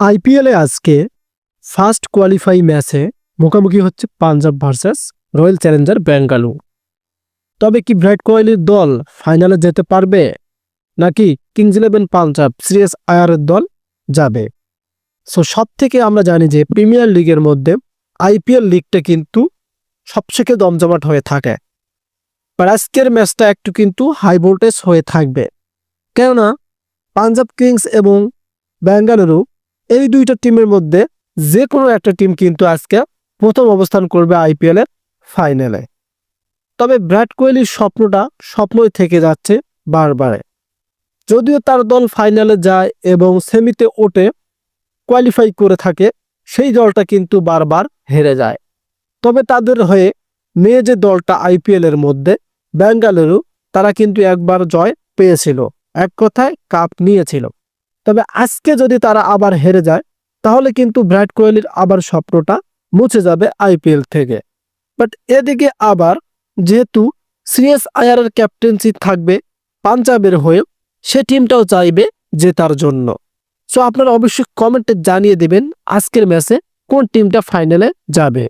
আইপিএলে আজকে first qualify ম্যাচে মুখোমুখি হচ্ছে Punjab versus Royal Challenger Bangalore তবে কি বিরাট কোহলির দল ফাইনালে যেতে পারবে? নাকি কিংস ইলেভেন পাঞ্জাব সিরিয়াস আয়ারের দল যাবে? সো সব থেকে আমরা জানি যে প্রিমিয়ার লিগের মধ্যে আইপিএল লিগটা কিন্তু সবথেকে দমজমাট হয়ে থাকে। আর আজকের ম্যাচটা একটু কিন্তু হাই ভোল্টেজ হয়ে থাকবে। কেননা পাঞ্জাব কিংস এবং বেঙ্গালুরু এই দুইটা টিমের মধ্যে যে কোনো একটা টিম কিন্তু আজকে প্রথম অবস্থান করবে আইপিএল এর ফাইনালে তবে বিরাট কোহলির স্বপ্নটা স্বপ্নই থেকে যাচ্ছে বারবারে যদিও তার দল ফাইনালে যায় এবং সেমিতে ওঠে কোয়ালিফাই করে থাকে, সেই দলটা কিন্তু বারবার হেরে যায়। তবে তাদের হয়ে মেয়ে যে দলটা আইপিএল এর মধ্যে বেঙ্গালুরু তারা কিন্তু একবার জয় পেয়েছিল, এক কথায় কাপ নিয়েছিল। তবে আজকে যদি তারা আবার হেরে যায়, তাহলে কিন্তু বিরাট কোহলির আবার স্বপ্নটা মুছে যাবে আইপিএল থেকে। বাট এদিকে আবার যেহেতু সিএস আয়ারের ক্যাপ্টেন্সি থাকবে পাঞ্জাবের হয়ে সে টিমটাও চাইবে জেতার জন্য। সো আপনারা অবশ্যই কমেন্টে জানিয়ে দেবেন আজকের ম্যাচে কোন টিমটা ফাইনালে যাবে।